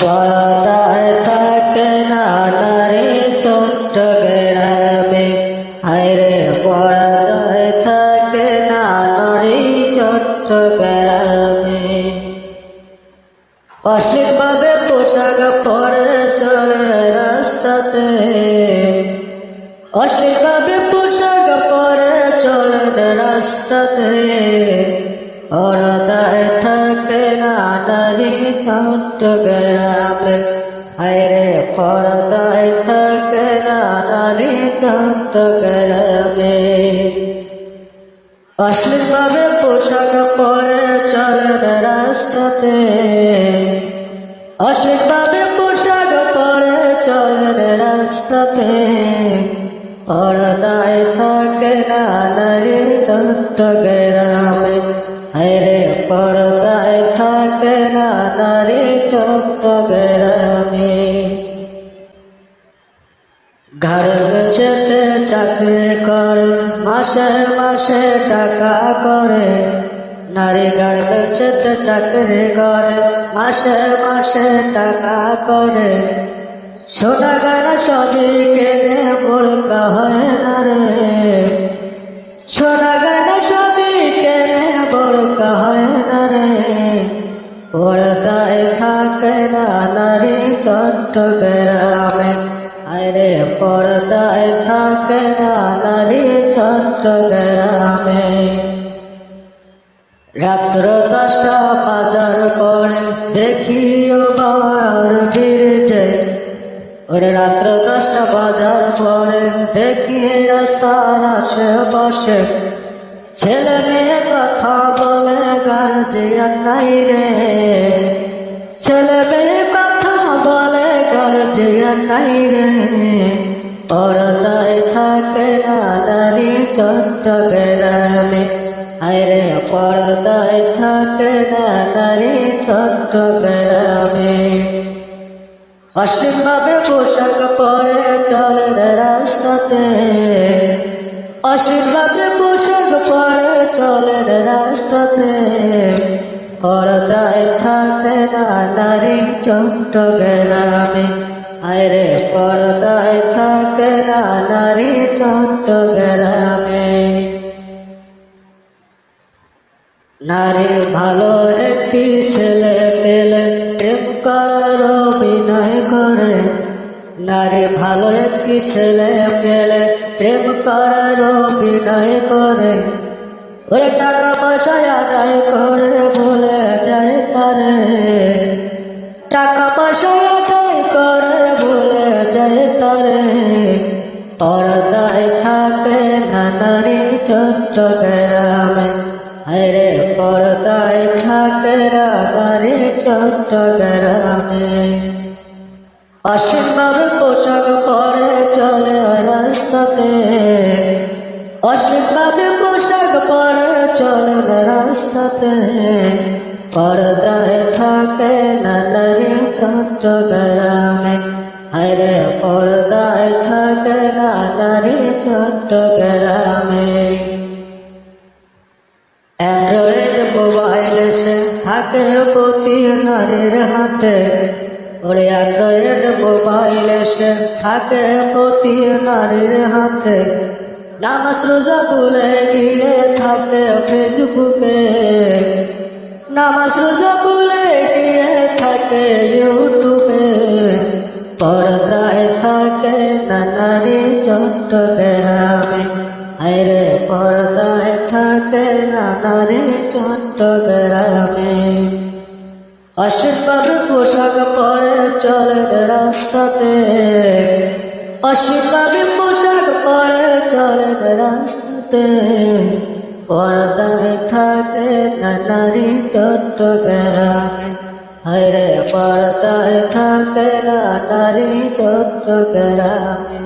পর্দায় থাকে না নারী চট্টগ্রামে। হায়রে পর্দায় থাকে না নারী চট্টগ্রামে। অশ্লীলভাবে পোশাক পরে চলে রাস্তাতে। অশ্লীলভাবে পোশাক পরে চলে রাস্তাতে। থাকে না নারী চট্টগ্রামে হায়রে পর্দায় থাকে না নারী চট্টগ্রামে অশ্লীলভাবে পোশাক পরে চলেন রাস্তাতে অশ্লীলভাবে পোশাক পরে চলেন রাস্তাতে পর্দায় থাকে না নারী চট্টগ্রামে হরে পর্দায় না নারী চট্টগ্রামে। ঘরে বেচেতে চাকরি করে, মাসে মাসে টাকা করে। নারী ঘর বেচেতে চাকরি করে, মাসে মাসে টাকা করে। সোনা গানা সবই কেনে পড়কা হয় না রে। সোনা পড়কায় থাকে না নারী চট্টগ্রামে। আরে পর্দায় থাকে না নারী চট্টগ্রামে। রাত্র দশটা বাজার পরে দেখিও বার ফিরেছে ওরে রাত্র দশটা বাজার পরে দেখি রাস্তার আশেপাশে। ছেলে মেয়ে কথা বলে গার্জিয়ান নাই রে। ছেলে মেয়ে কথা বলে গার্জিয়ান নাই রে। পর্দায় থাকে না নারী চট্টগ্রামে। আরে পর্দায় থাকে না নারী চট্টগ্রামে। অশ্লীলভাবে পোশাক পরে চলে রাস্তাতে। অশ্লীলভাবে পোশাক পরে চলে রাস্তাতে। পর্দায় থাকে না নারী চট্টগ্রামে আরে পর্দায় থাকে না নারী চট্টগ্রামে নারী ভালো একটি ছেলে পেলে প্রেম করার অভিনয় করে। নারী ভালো একটি ছেলে পেলে প্রেম করার অভিনয় করে। ওরে টাকা পয়সা আদায় করে বলে যায় তারে টাকা পয়সা আদায় করে বলে যায় তারে পর্দায় থাকে না নারী চট্টগ্রামে। হরে পর্দায় থাকে না নারী চট্টগ্রামে। অসীমভাবে পোশাক পরে চলে রাস্তাতে। অসীমভাবে পোশাক পরে চলে রাস্তাতে। পর্দায় থাকে না নারী চট্টগ্রামে হরে পর্দায় থাকে না নারী চট্টগ্রামে। অ্যান্ড্রয়েড মোবাইল সে থাকে প্রতি নারীর হাতে। ওরে অ্যান্ড্রয়েড মোবাইল সে থাকে প্রতি নারীর হাতে। নামাজ রোজা তুলে গিয়ে থাকে ফেসবুকে। নামাজ রোজা তুলে গিয়ে থাকে ইউটিউবে। পর্দায় থাকে না নারী চট্টগ্রামে আরে পর্দায় থাকে না নারী অশ্লীলভাবে পোশাক পরে চলে রাস্তাতে। অশ্লীলভাবে পোশাক পরে চলে রাস্তাতে। পর্দায় থাকে নারী চট্টগ্রামে। হরে পর্দায় থাকে নারী চট্টগ্রামে।